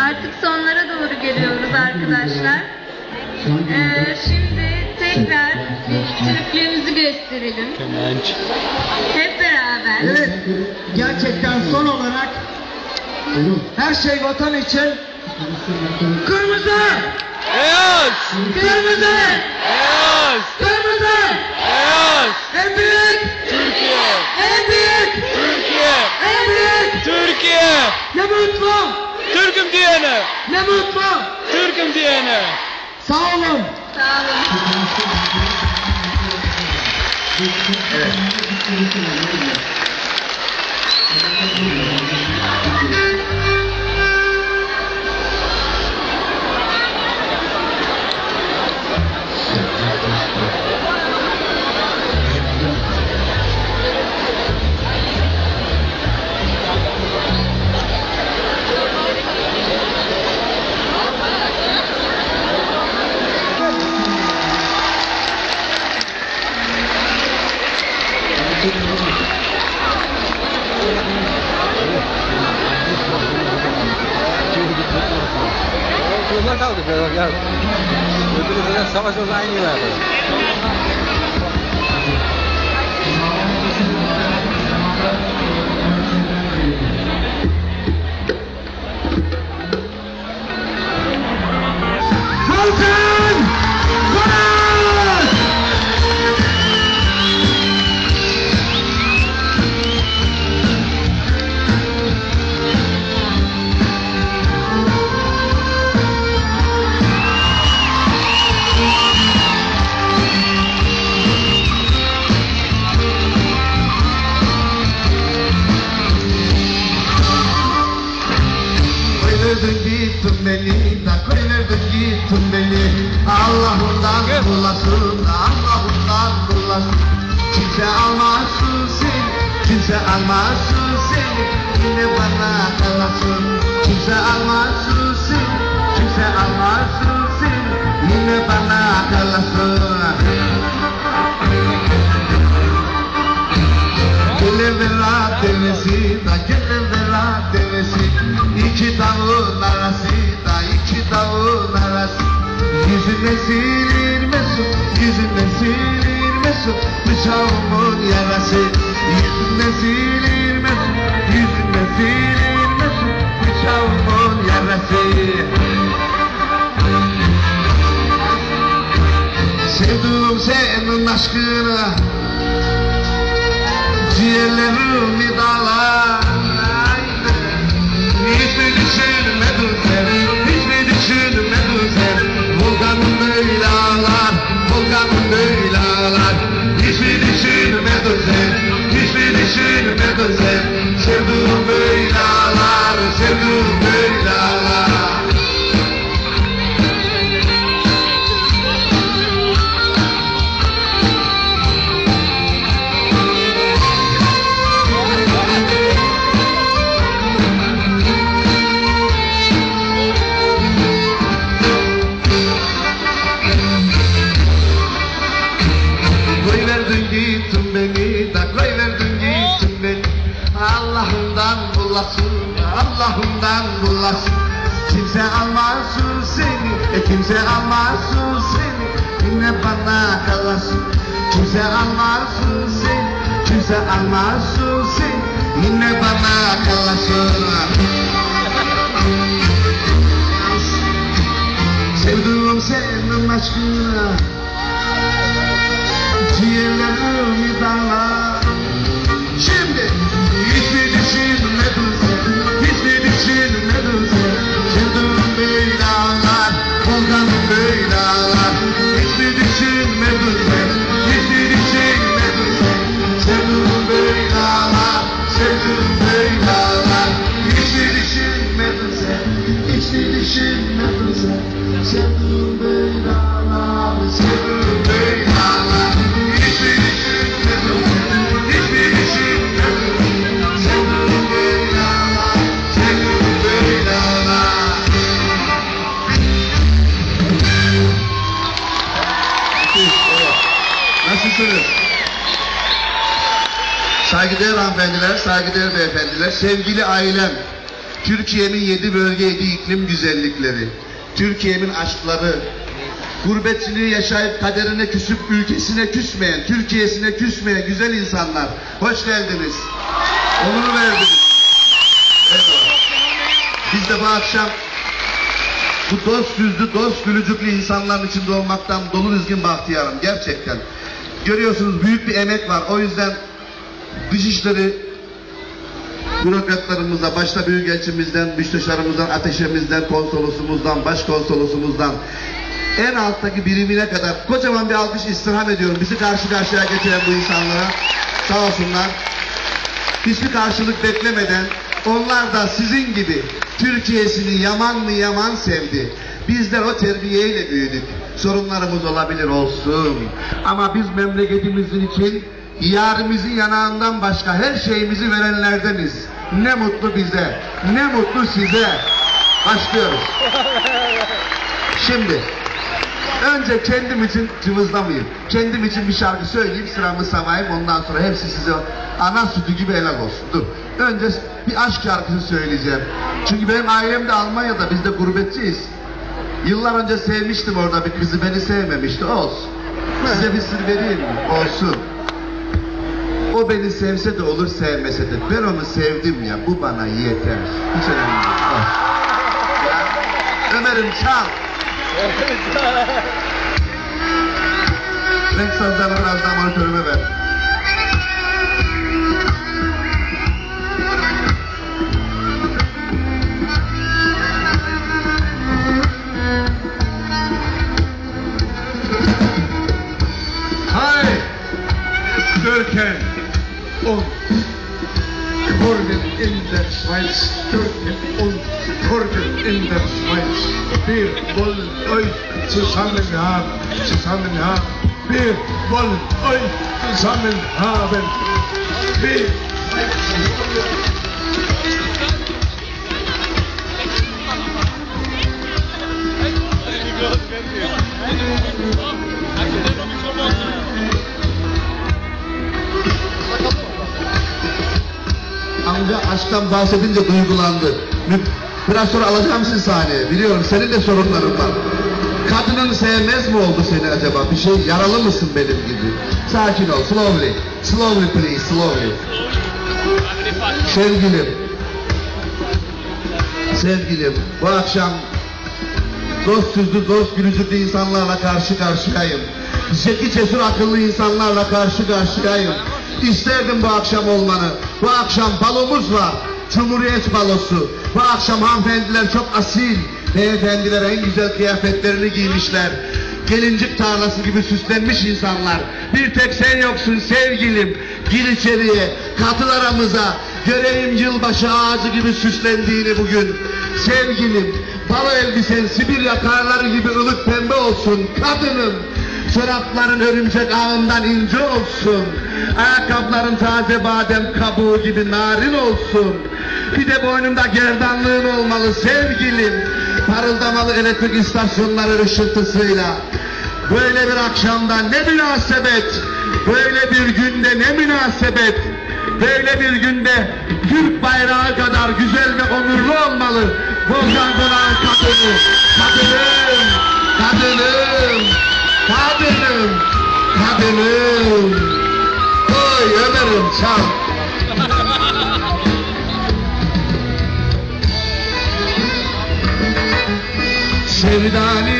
Artık sonlara doğru geliyoruz arkadaşlar. Ee, şimdi tekrar Türklüğümüzü gösterelim. Hep beraber. Evet, gerçekten son olarak her şey vatan için kırmızı, Beyaz! kırmızı, Beyaz! kırmızı, Beyaz! en büyük, Türkiye! en büyük, Türkiye! En büyük, Türkiye! ne mutlu, Türk'üm diyene! ne mutlu. Türk'üm diyene! Sağ olun. Sağ olun. 倒的，要，这个人上班了。Koyverdin gittin beni da koyverdin gittin beni? Allah'ından bulasın Allah'ından bulasın Kimse almazsın seni Kimse almazsın seni. Yine bana kalasın Kimse almazsın seni Kimse almazsın Bıçağımın yarası. Mesut yüzüne silir mesut Bıçağımın yarası. Sevduğum senin aşkına kimse almasın seni Yine bana kalasın. Kimse almasın seni Kimse almasın seni Yine bana kalasın. Sevduğum senin aşkına Ciğerlerimi dağlar hanımefendiler, saygıdeğer beyefendiler, sevgili ailem, Türkiye'nin yedi bölge yedi iklim güzellikleri, Türkiye'nin aşkları, gurbetçiliği yaşayıp kaderine küsüp ülkesine küsmeyen, Türkiye'sine küsmeyen güzel insanlar, hoş geldiniz. Onur verdiniz. Biz de bu akşam bu dost yüzlü, dost gülücüklü insanların içinde olmaktan dolu dizgin bahtiyarım gerçekten. Görüyorsunuz büyük bir emek var. O yüzden Dışişleri bürokratlarımızla, başta Büyükelçimizden, Müsteşarımızdan, Ateşemizden, konsolosumuzdan, başkonsolosumuzdan en alttaki birimine kadar kocaman bir alkış istirham ediyorum. Bizi karşı karşıya getiren bu insanlara sağ olsunlar. Hiçbir karşılık beklemeden onlar da sizin gibi Türkiye'sini yaman mı yaman sevdi. Bizler o terbiyeyle büyüdük. Sorunlarımız olabilir olsun. Ama biz memleketimizin için yarimizin yanağından başka her şeyimizi verenlerdeniz. Ne mutlu bize, ne mutlu size. Başlıyoruz. Şimdi önce kendim için cıvızlamayayım. Kendim için bir şarkı söyleyeyim, sıramı samayım. Ondan sonra hepsi size ana sütü gibi helal olsun. Dur. Önce bir aşk şarkısı söyleyeceğim. Çünkü benim ailem de Almanya'da, biz de gurbetçiyiz. Yıllar önce sevmiştim orada bir kızı, beni sevmemişti. Olsun. Size bir sır vereyim mi? Olsun. O beni sevse de olur, sevmese de. Ben onu sevdim ya, bu bana yeter. Hiç önemli değil. Ya, Ömer'im çal. Renk sazlarını biraz daha monitörüme ver. Schweiz, Türken und Kurden in der Schweiz. Wir wollen euch zusammen haben. Wir wollen euch zusammenhaben. Wir Thank you. Amca aşktan bahsedince duygulandı. Biraz sonra alacağım sizi sahneye. Biliyorum senin de sorunların var. Kadının sevmez mi oldu seni acaba? Bir şey yaralı mısın benim gibi? Sakin ol. Slowly. Slowly please. Slowly. Sevgilim. Sevgilim. Bu akşam dost yüzlü, dost gülücüklü insanlarla karşı karşıyayım. Zeki, cesur, akıllı insanlarla karşı karşıyayım. İsterdim bu akşam olmanı. Bu akşam balomuz var. Cumhuriyet balosu. Bu akşam hanımefendiler çok asil. Beyefendiler en güzel kıyafetlerini giymişler. Gelincik tarlası gibi süslenmiş insanlar. Bir tek sen yoksun sevgilim. Gir içeriye, katıl aramıza. Göreyim yılbaşı ağacı gibi süslendiğini bugün. Sevgilim, balo elbisen Sibirya karları gibi ılık pembe olsun. Kadınım, çorapların örümcek ağından ince olsun. Ayakkabıların taze badem kabuğu gibi narin olsun. Bir de boynunda gerdanlığın olmalı sevgilim. Parıldamalı elektrik istasyonları ışıltısıyla. Böyle bir akşamda ne münasebet, böyle bir günde ne münasebet, böyle bir günde Türk bayrağı kadar güzel ve onurlu olmalı. Volkan Konak'ın kadını, kadınım, kadınım, kadınım, kadınım. Ömer'im çal. Sevdan